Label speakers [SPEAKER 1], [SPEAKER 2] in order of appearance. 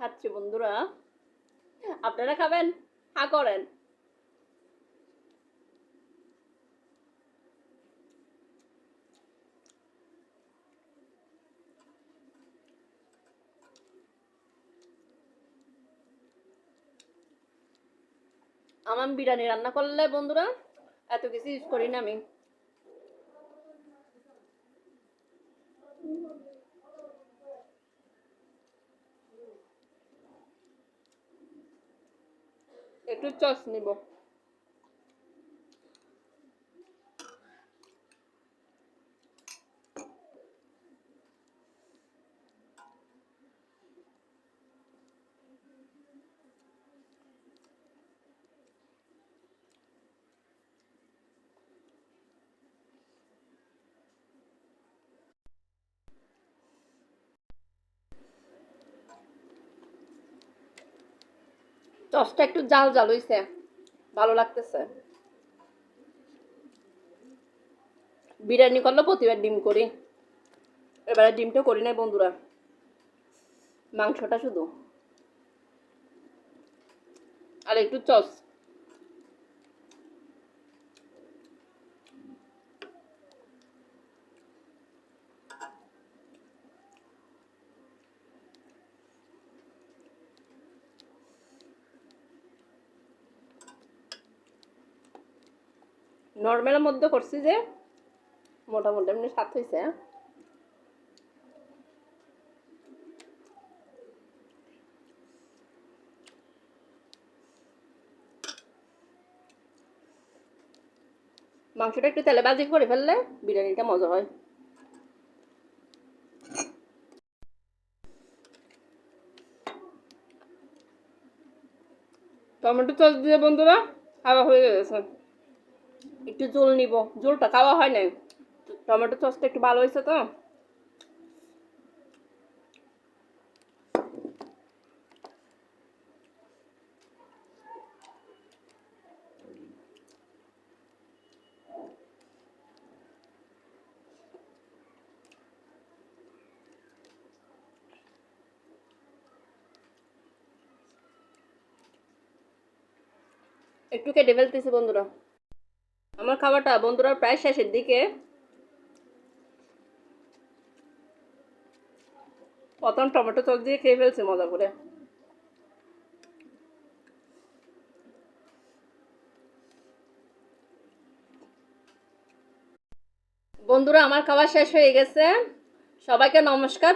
[SPEAKER 1] খাচ্ছি বন্ধুরা। আপনারা খাবেন? হা, করেন। আমার বিরিয়ানি রান্না করলে বন্ধুরা, এত কিছু ইউজ করি না আমি। একটু চস নিব। চসটা একটু জাল জাল হইছে। ভালো লাগতেছে। বিরিয়ানি করলে প্রতিবার ডিম করি। এবারে ডিমটা করি নাই বন্ধুরা। মাংসটা শুধু। আর একটু চস নর্মালের মধ্যে করছি যে মোটামুটি এমনি স্বাদ হয়েছে মাংসটা একটু তেলে বাজি করে ফেললে বিরিয়ানিটা মজা হয়। টমেটো সস দিয়ে বন্ধুরা খাওয়া হয়ে গেছে। একটু জল নিব। জলটা খাওয়া হয় নাই। টমেটো সসটা একটু ভালো হয়েছে তো। একটু কেটে ফেলতেছি বন্ধুরা। আমার খাবারটা বন্ধুরা প্রায় শেষের দিকে। প্রথম টমেটো সস দিয়ে খেয়ে ফেলছি মজা করে। বন্ধুরা, আমার খাবার শেষ হয়ে গেছে। সবাইকে নমস্কার